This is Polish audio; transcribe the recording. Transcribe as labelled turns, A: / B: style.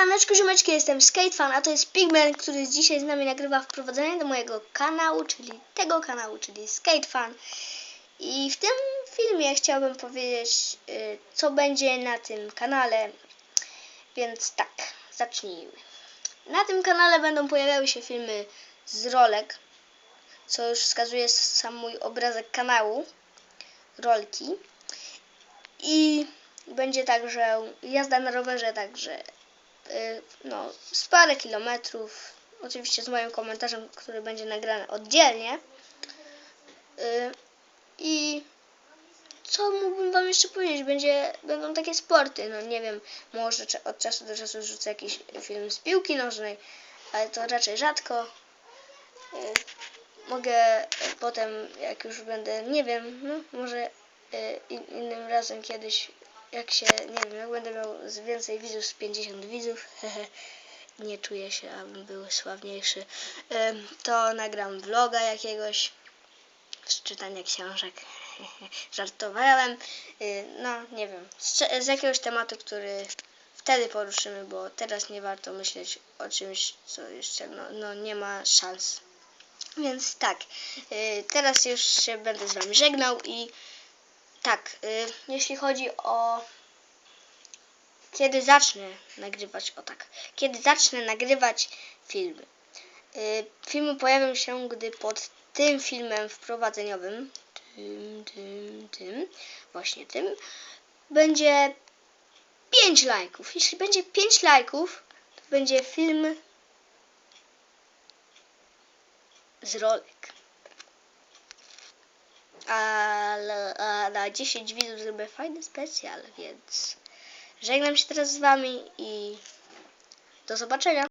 A: Siemaneczko, ziomeczki, jestem SkateFan, a to jest Pigman, który dzisiaj z nami nagrywa wprowadzenie do mojego kanału, czyli tego kanału, czyli SkateFan. I w tym filmie chciałbym powiedzieć, y, co będzie na tym kanale, więc tak, zacznijmy. Na tym kanale będą pojawiały się filmy z rolek, co już wskazuje sam mój obrazek kanału, rolki. I będzie także jazda na rowerze, także no, z parę kilometrów. Oczywiście z moim komentarzem, który będzie nagrany oddzielnie. Y, I co mógłbym wam jeszcze powiedzieć? Będzie, będą takie sporty, no nie wiem, może od czasu do czasu rzucę jakiś film z piłki nożnej, ale to raczej rzadko. Y, Mogę y, potem, jak już będę, nie wiem, no, może y, in, innym razem kiedyś, jak się, nie wiem, jak będę miał więcej widzów, z 50 widzów, nie czuję się, abym był sławniejszy, to nagram vloga jakiegoś z czytania książek. Żartowałem. Y, No, nie wiem. Z jakiegoś tematu, który wtedy poruszymy, bo teraz nie warto myśleć o czymś, co jeszcze no, no nie ma szans. Więc tak, y, teraz już się będę z Wami żegnał i tak, y, jeśli chodzi o kiedy zacznę nagrywać, o tak, kiedy zacznę nagrywać filmy. Y, Filmy pojawią się, gdy pod tym filmem wprowadzeniowym, tym, tym, tym, właśnie tym, będzie 5 lajków. Jeśli będzie 5 lajków, to będzie film z rolek. Ale na 10 widzów zrobię fajny specjal, więc żegnam się teraz z wami i do zobaczenia.